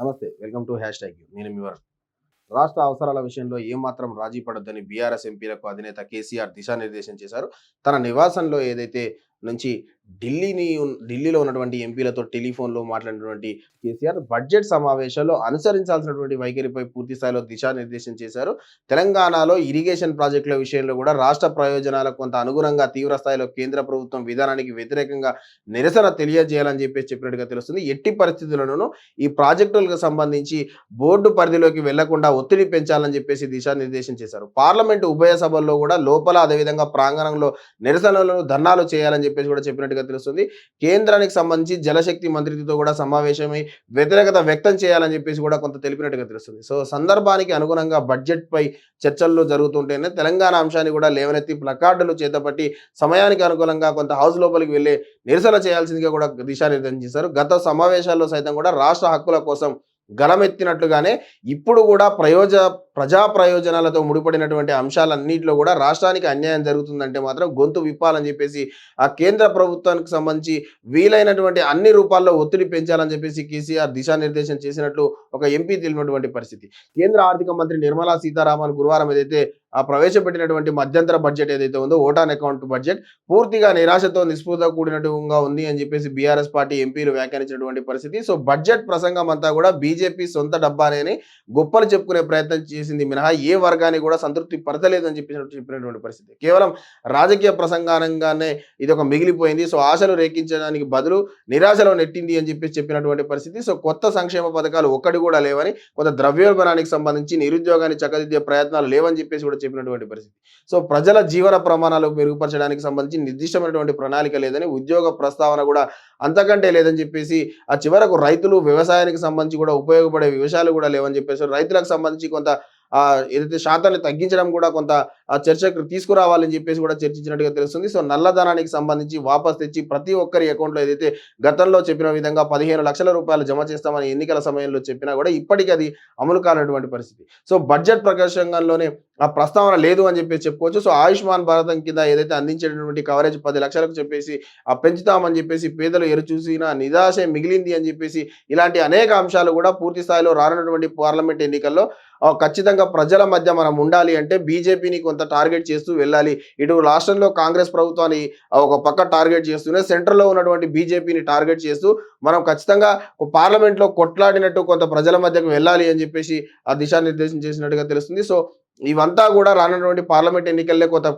నమస్తే welcome to hash tag నేను మీ వరుణ్. రాష్ట్ర అవసరాల విషయంలో ఏమాత్రం రాజీ పడొద్దని బీఆర్ఎస్ ఎంపీలకు అధినేత కేసీఆర్ దిశానిర్దేశం చేశారు తన నివాసంలో ఏదైతే నుంచి ఢిల్లీని ఢిల్లీలో ఉన్నటువంటి ఎంపీలతో టెలిఫోన్లో మాట్లాడినటువంటి కేసీఆర్ బడ్జెట్ సమావేశాల్లో అనుసరించాల్సినటువంటి వైఖరిపై పూర్తి స్థాయిలో దిశానిర్దేశం చేశారు. తెలంగాణలో ఇరిగేషన్ ప్రాజెక్టుల విషయంలో కూడా రాష్ట్ర ప్రయోజనాలకు కొంత అనుగుణంగా తీవ్ర స్థాయిలో కేంద్ర ప్రభుత్వం విధానానికి వ్యతిరేకంగా నిరసన తెలియజేయాలని చెప్పేసి చెప్పినట్టుగా తెలుస్తుంది. ఎట్టి పరిస్థితులను ఈ ప్రాజెక్టులకు సంబంధించి బోర్డు పరిధిలోకి వెళ్ళకుండా ఒత్తిడి పెంచాలని చెప్పేసి దిశానిర్దేశం చేశారు. పార్లమెంటు ఉభయ సభల్లో కూడా లోపల అదేవిధంగా ప్రాంగణంలో నిరసనలను ధర్నాలు చేయాలని చెప్పేసి కూడా చెప్పినట్టుగా తెలుస్తుంది. కేంద్రానికి సంబంధించి జలశక్తి మంత్రితో కూడా సమావేశమై వ్యతిరేకత వ్యక్తం చేయాలని చెప్పేసి కూడా కొంత తెలిపినట్టుగా తెలుస్తుంది. సో సందర్భానికి అనుగుణంగా బడ్జెట్ పై చర్చల్లో జరుగుతుంటేనే తెలంగాణ అంశాన్ని కూడా లేవనెత్తి ప్లకార్డులు చేతపట్టి సమయానికి అనుకూలంగా కొంత హౌస్ లోపలికి వెళ్ళి నిరసన చేయాల్సిందిగా కూడా దిశానిర్దేశం చేశారు. గత సమావేశాల్లో సైతం కూడా రాష్ట్ర హక్కుల కోసం గలమెత్తినట్లుగానే ఇప్పుడు కూడా ప్రయోజ ప్రజా ప్రయోజనాలతో ముడిపడినటువంటి అంశాలన్నింటిలో కూడా రాష్ట్రానికి అన్యాయం జరుగుతుందంటే మాత్రం గొంతు విప్పాలని చెప్పేసి ఆ కేంద్ర ప్రభుత్వానికి సంబంధించి వీలైనటువంటి అన్ని రూపాల్లో ఒత్తిడి పెంచాలని చెప్పేసి కేసీఆర్ దిశానిర్దేశం చేసినట్లు ఒక ఎంపీ తెలిపినటువంటి పరిస్థితి. కేంద్ర ఆర్థిక మంత్రి నిర్మలా సీతారామన్ గురువారం ఏదైతే ఆ ప్రవేశపెట్టినటువంటి మధ్యంతర బడ్జెట్ ఏదైతే ఉందో ఓటాన్ అకౌంట్ బడ్జెట్ పూర్తిగా నిరాశతో నిస్పృహ కూడినట్టుగా ఉంది అని చెప్పేసి బీఆర్ఎస్ పార్టీ ఎంపీలు వ్యాఖ్యానించినటువంటి పరిస్థితి. సో బడ్జెట్ ప్రసంగం అంతా కూడా బీజేపీ సొంత డబ్బానే గొప్పలు చెప్పుకునే ప్రయత్నం చేసి చేసింది మినహా ఏ వర్గాన్ని కూడా సంతృప్తి పరచలేదని చెప్పేసి చెప్పినటువంటి పరిస్థితి. కేవలం రాజకీయ ప్రసంగానంగానే ఇది ఒక మిగిలిపోయింది. సో ఆశలు రేకించడానికి బదులు నిరాశలో నెట్టింది అని చెప్పేసి చెప్పినటువంటి పరిస్థితి. సో కొత్త సంక్షేమ పథకాలు ఒక్కటి కూడా లేవని కొంత ద్రవ్యోల్బణానికి సంబంధించి నిరుద్యోగాన్ని చక్కదిద్దే ప్రయత్నాలు లేవని చెప్పేసి కూడా చెప్పినటువంటి పరిస్థితి. సో ప్రజల జీవన ప్రమాణాలు మెరుగుపరచడానికి సంబంధించి నిర్దిష్టమైనటువంటి ప్రణాళిక లేదని ఉద్యోగ ప్రస్తావన కూడా అంతకంటే లేదని చెప్పేసి ఆ చివరకు రైతులు వ్యవసాయానికి సంబంధించి కూడా ఉపయోగపడే విషయాలు కూడా లేవని చెప్పేసి రైతులకు సంబంధించి కొంత ఏదైతే శాతాన్ని తగ్గించడం కూడా కొంత ఆ చర్చకు తీసుకురావాలని చెప్పేసి కూడా చర్చించినట్టుగా తెలుస్తుంది. సో నల్లధనానికి సంబంధించి వాపస్ తెచ్చి ప్రతి ఒక్కరి అకౌంట్లో ఏదైతే గతంలో చెప్పిన విధంగా పదిహేను లక్షల రూపాయలు జమ చేస్తామని ఎన్నికల సమయంలో చెప్పినా కూడా ఇప్పటికీ అది అమలు కానటువంటి పరిస్థితి. సో బడ్జెట్ ప్రకాశంగానే ఆ ప్రస్తావన లేదు అని చెప్పేసి చెప్పుకోవచ్చు. సో ఆయుష్మాన్ భారతం కింద ఏదైతే అందించేటటువంటి కవరేజ్ పది లక్షలకు చెప్పేసి ఆ పెంచుతామని చెప్పేసి పేదలు ఎరు చూసిన నిరాశ మిగిలింది అని చెప్పేసి ఇలాంటి అనేక అంశాలు కూడా పూర్తి స్థాయిలో రానున్నటువంటి పార్లమెంట్ ఎన్నికల్లో ఖచ్చితంగా ప్రజల మధ్య మనం ఉండాలి అంటే బీజేపీని కొంత టార్గెట్ చేస్తూ వెళ్ళాలి. ఇటు రాష్ట్రంలో కాంగ్రెస్ ప్రభుత్వాన్ని ఒక పక్క టార్గెట్ చేస్తూనే సెంట్రల్లో ఉన్నటువంటి బీజేపీని టార్గెట్ చేస్తూ మనం ఖచ్చితంగా పార్లమెంట్లో కొట్లాడినట్టు కొంత ప్రజల మధ్యకు వెళ్ళాలి అని చెప్పేసి ఆ దిశానిర్దేశం చేసినట్టుగా తెలుస్తుంది. సో ఇవంతా కూడా రానున్నటువంటి పార్లమెంట్ ఎన్నికల్లో కొంత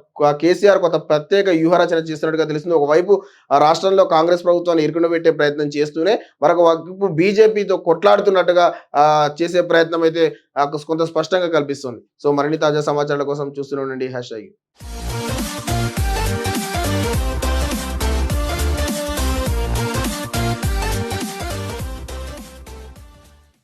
కేసీఆర్ కొంత ప్రత్యేక వ్యూహరచన చేస్తున్నట్టుగా తెలిసింది ఒకవైపు ఆ రాష్ట్రంలో కాంగ్రెస్ ప్రభుత్వాన్ని ఇరుకున పెట్టే ప్రయత్నం చేస్తూనే మరొక వైపు బీజేపీతో కొట్లాడుతున్నట్టుగా చేసే ప్రయత్నం అయితే కొంత స్పష్టంగా కల్పిస్తుంది. సో మరిన్ని తాజా సమాచారాల కోసం చూస్తూనే ఉండండి. Hash tag.